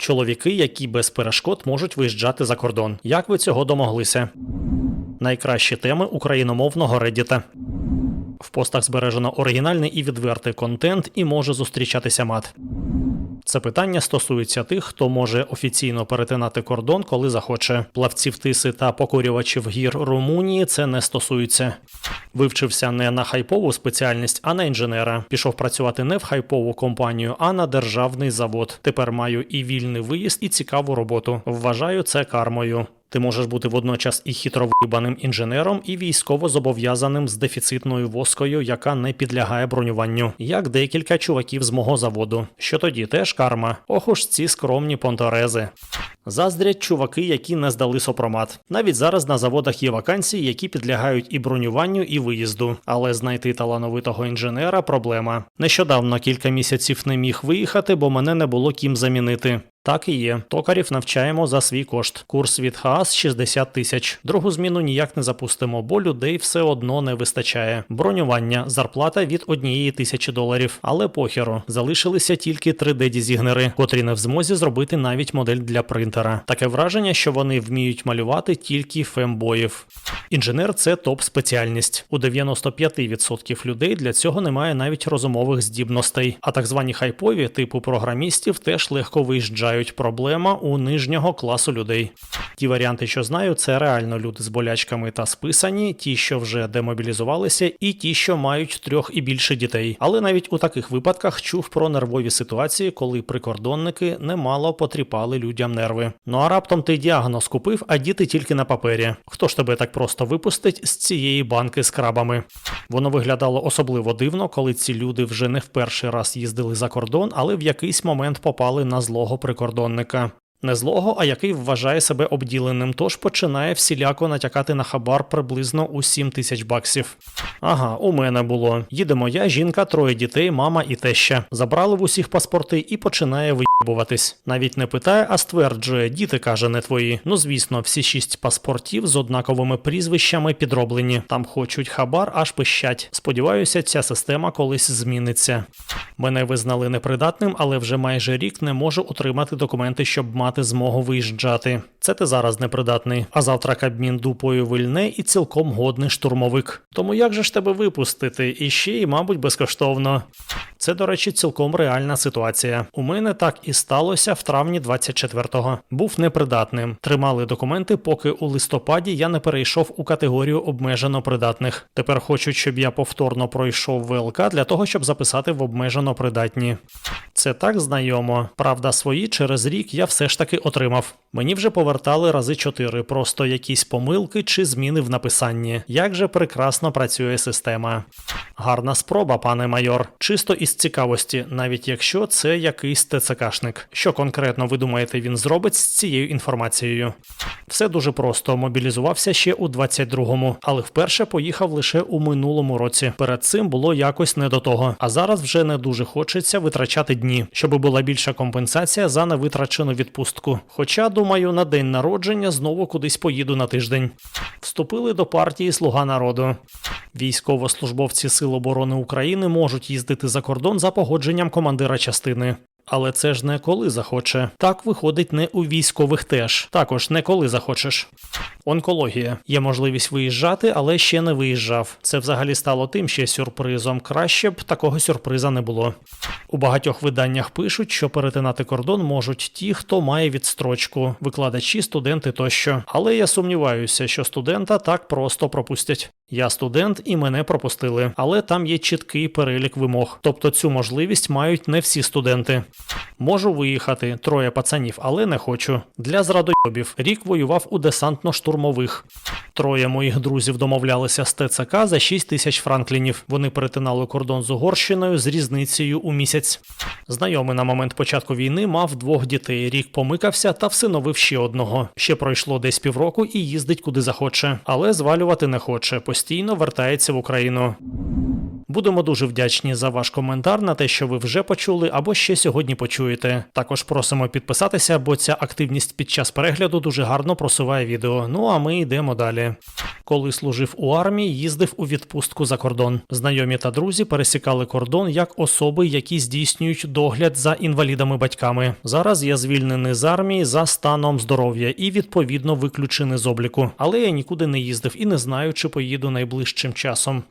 Чоловіки, які без перешкод можуть виїжджати за кордон. Як ви цього домоглися? Найкращі теми україномовного Reddit. В постах збережено оригінальний і відвертий контент і може зустрічатися мат. Це питання стосується тих, хто може офіційно перетинати кордон, коли захоче. Плавців тиси та покорювачів гір Румунії це не стосується. Вивчився не на хайпову спеціальність, а на інженера. Пішов працювати не в хайпову компанію, а на державний завод. Тепер маю і вільний виїзд, і цікаву роботу. Вважаю це кармою. Ти можеш бути водночас і хитро вибаним інженером, і військово зобов'язаним з дефіцитною воскою, яка не підлягає бронюванню, як декілька чуваків з мого заводу. Що тоді теж карма. Ох уж ці скромні понторези. Заздрять чуваки, які не здали сопромат. Навіть зараз на заводах є вакансії, які підлягають і бронюванню, і виїзду. Але знайти талановитого інженера проблема. Нещодавно кілька місяців не міг виїхати, бо мене не було ким замінити. Так і є. Токарів навчаємо за свій кошт. Курс від ХААС 60 тисяч. Другу зміну ніяк не запустимо, бо людей все одно не вистачає. Бронювання, зарплата від однієї тисячі доларів. Але похеру залишилися тільки 3D-дізігнери, котрі не в змозі зробити навіть модель для принтера. Таке враження, що вони вміють малювати тільки фембоїв. Інженер це топ-спеціальність. У 95% людей для цього немає навіть розумових здібностей. А так звані хайпові, типу програмістів, теж легко виїжджають. Проблема у нижнього класу людей. Ті варіанти, що знаю, це реально люди з болячками та списані, ті, що вже демобілізувалися, і ті, що мають трьох і більше дітей. Але навіть у таких випадках чув про нервові ситуації, коли прикордонники немало потріпали людям нерви. Ну а раптом ти діагноз купив, а діти тільки на папері. Хто ж тебе так просто випустить з цієї банки з крабами? Воно виглядало особливо дивно, коли ці люди вже не в перший раз їздили за кордон, але в якийсь момент попали на злого прикордонника. Не злого, а який вважає себе обділеним, тож починає всіляко натякати на хабар приблизно у 7 тисяч баксів. Ага, у мене було. Їдемо я, жінка, троє дітей, мама і теща. Забрали в усіх паспорти і починає виїбуватись. Навіть не питає, а стверджує, діти каже, не твої. Ну звісно, всі шість паспортів з однаковими прізвищами підроблені. Там хочуть хабар, аж пищать. Сподіваюся, ця система колись зміниться. Мене визнали непридатним, але вже майже рік не можу отримати документи, щоб мати змогу виїжджати. Це ти зараз непридатний. А завтра Кабмін дупою вильне і цілком годний штурмовик. Тому як же ж тебе випустити? І ще й, мабуть, безкоштовно. Це, до речі, цілком реальна ситуація. У мене так і сталося в травні 24-го. Був непридатним. Тримали документи, поки у листопаді я не перейшов у категорію обмежено придатних. Тепер хочуть, щоб я повторно пройшов ВЛК для того, щоб записати в обмежено придатні. Це так знайомо. Правда, свої через рік я все ж таки отримав. Мені вже повертали рази чотири, просто якісь помилки чи зміни в написанні. Як же прекрасно працює система. Гарна спроба, пане майор. Чисто із цікавості, навіть якщо це якийсь ТЦКшник. Що конкретно ви думаєте, він зробить з цією інформацією? Все дуже просто. Мобілізувався ще у 22-му, але вперше поїхав лише у минулому році. Перед цим було якось не до того. А зараз вже не дуже хочеться витрачати дні, щоб була більша компенсація за невитрачену відпустку. Хоча, думаю, на день народження знову кудись поїду на тиждень. Вступили до партії Слуга народу. Військовослужбовці Сил оборони України можуть їздити за кордон за погодженням командира частини. Але це ж не коли захоче. Так виходить не у військових теж. Також не коли захочеш. Онкологія. Є можливість виїжджати, але ще не виїжджав. Це взагалі стало тим ще сюрпризом. Краще б такого сюрприза не було. У багатьох виданнях пишуть, що перетинати кордон можуть ті, хто має відстрочку, викладачі, студенти тощо. Але я сумніваюся, що студента так просто пропустять. Я студент і мене пропустили, але там є чіткий перелік вимог. Тобто цю можливість мають не всі студенти. Можу виїхати, троє пацанів, але не хочу. Для зрадойобів рік воював у десантно-штурмових. Троє моїх друзів домовлялися з ТЦК за 6 тисяч франклінів. Вони перетинали кордон з Угорщиною з різницею у місяць. Знайомий на момент початку війни мав двох дітей. Рік помикався та всиновив ще одного. Ще пройшло десь півроку і їздить куди захоче, але звалювати не хоче. Постійно вертається в Україну. Будемо дуже вдячні за ваш коментар на те, що ви вже почули або ще сьогодні почуєте. Також просимо підписатися, бо ця активність під час перегляду дуже гарно просуває відео. Ну а ми йдемо далі. Коли служив у армії, їздив у відпустку за кордон. Знайомі та друзі пересікали кордон як особи, які здійснюють догляд за інвалідами-батьками. Зараз я звільнений з армії за станом здоров'я і відповідно виключений з обліку. Але я нікуди не їздив і не знаю, чи поїду найближчим часом.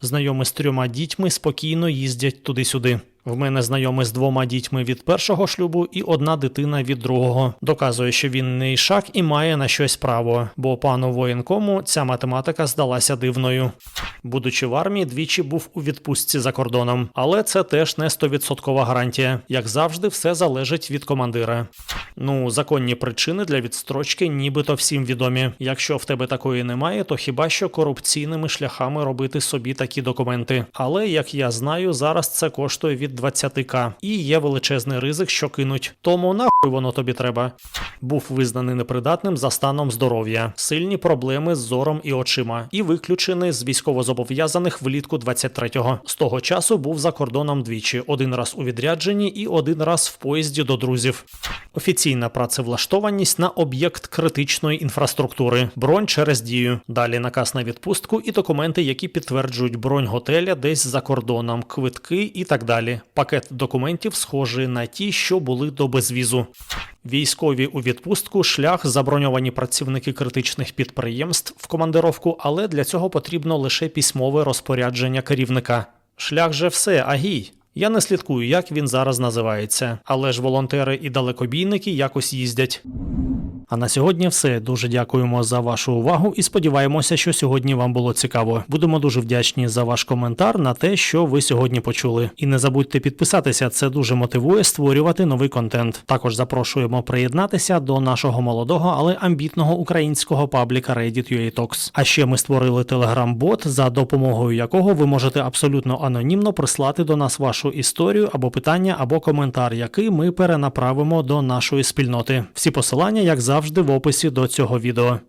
Знайомі з трьома дітьми спокійно їздять туди-сюди. В мене знайомий з двома дітьми від першого шлюбу і одна дитина від другого. Доказує, що він не ішак і має на щось право, бо пану воєнкому ця математика здалася дивною. Будучи в армії, двічі був у відпустці за кордоном, але це теж не 100% гарантія. Як завжди, все залежить від командира. Ну, законні причини для відстрочки нібито всім відомі. Якщо в тебе такої немає, то хіба що корупційними шляхами робити собі такі документи. Але як я знаю, зараз це коштує від 20к і є величезний ризик, що кинуть. Тому нахуй воно тобі треба. Був визнаний непридатним за станом здоров'я, сильні проблеми з зором і очима, і виключений з військовозобов'язаних влітку 23-го. З того часу був за кордоном двічі: один раз у відрядженні і один раз в поїзді до друзів. Офіційна працевлаштованість на об'єкт критичної інфраструктури, бронь через дію. Далі наказ на відпустку і документи, які підтверджують бронь готеля десь за кордоном, квитки і так далі. Пакет документів схожий на ті, що були до безвізу. Військові у відпустку, шлях, заброньовані працівники критичних підприємств в командировку, але для цього потрібно лише письмове розпорядження керівника. Шлях же все, агій. Я не слідкую, як він зараз називається, але ж волонтери і далекобійники якось їздять. А на сьогодні все. Дуже дякуємо за вашу увагу і сподіваємося, що сьогодні вам було цікаво. Будемо дуже вдячні за ваш коментар на те, що ви сьогодні почули. І не забудьте підписатися, це дуже мотивує створювати новий контент. Також запрошуємо приєднатися до нашого молодого, але амбітного українського пабліка Reddit Talks. А ще ми створили телеграм-бот, за допомогою якого ви можете абсолютно анонімно прислати до нас вашу історію або питання, або коментар, який ми перенаправимо до нашої спільноти. Всі посилання, як завжди, в описі до цього відео.